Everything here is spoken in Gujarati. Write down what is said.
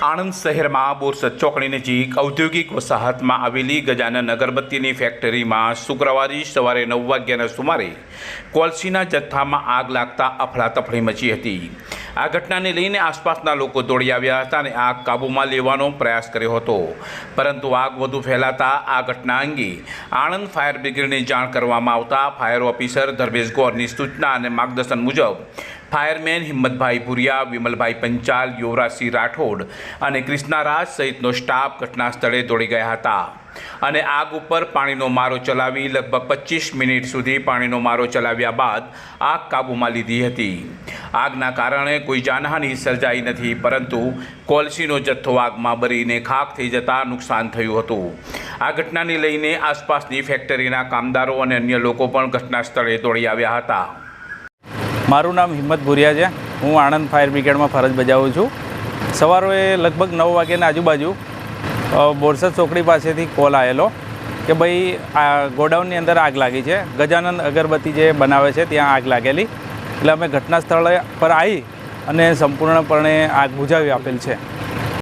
આણંદ શહેરમાં બોરસદ ચોકડી નજીક ઔદ્યોગિક વસાહતમાં આવેલી ગજાનન અગરબત્તીની ફેક્ટરીમાં શુક્રવારે સવારે નવ વાગ્યાના સુમારે કોલસીના જથ્થામાં આગ લાગતા અફડાતફડી મચી હતી. આ ઘટનાને લઈને આસપાસના લોકો દોડી આવ્યા હતા અને આગ કાબૂમાં લેવાનો પ્રયાસ કર્યો હતો. પરંતુ આગ વધુ ફેલાતા આ ઘટના અંગે આણંદ ફાયર બ્રિગેડને જાણ કરવામાં આવતા ફાયર ઓફિસર ધર્મેશ ગોરની સૂચના અને માર્ગદર્શન મુજબ ફાયરમેન હિંમતભાઈ ભુરિયા, વિમલભાઈ પંચાલ, યુવરાજસિંહ રાઠોડ અને કૃષ્ણારાજ સહિતનો સ્ટાફ ઘટના સ્થળે દોડી ગયા હતા. અને આગ ઉપર પાણીનો મારો ચલાવી લગભગ પચીસ મિનિટ સુધી પાણીનો મારો ચલાવ્યા બાદ આગ કાબૂમાં લીધી હતી. આગના કારણે કોઈ જાનહાનિ સર્જાઈ નથી, પરંતુ કોલસીનો જથ્થો આગમાં બળીને ખાખ થઈ જતાં નુકસાન થયું હતું. આ ઘટનાને લઈને આસપાસની ફેક્ટરીના કામદારો અને અન્ય લોકો પણ ઘટના સ્થળે દોડી આવ્યા હતા. મારું નામ હિંમત ભુરિયા છે. હું આણંદ ફાયર બ્રિગેડમાં ફરજ બજાવું છું. સવારે લગભગ નવ વાગ્યાના આજુબાજુ બોરસદ ચોકડી પાસેથી કોલ આવેલો કે ભાઈ આ ગોડાઉનની અંદર આગ લાગી છે. ગજાનંદ અગરબત્તી જે બનાવે છે, ત્યાં આગ લાગેલી. એટલે અમે ઘટના સ્થળે પર આવી અને સંપૂર્ણપણે આગ બુઝાવી આપેલ છે.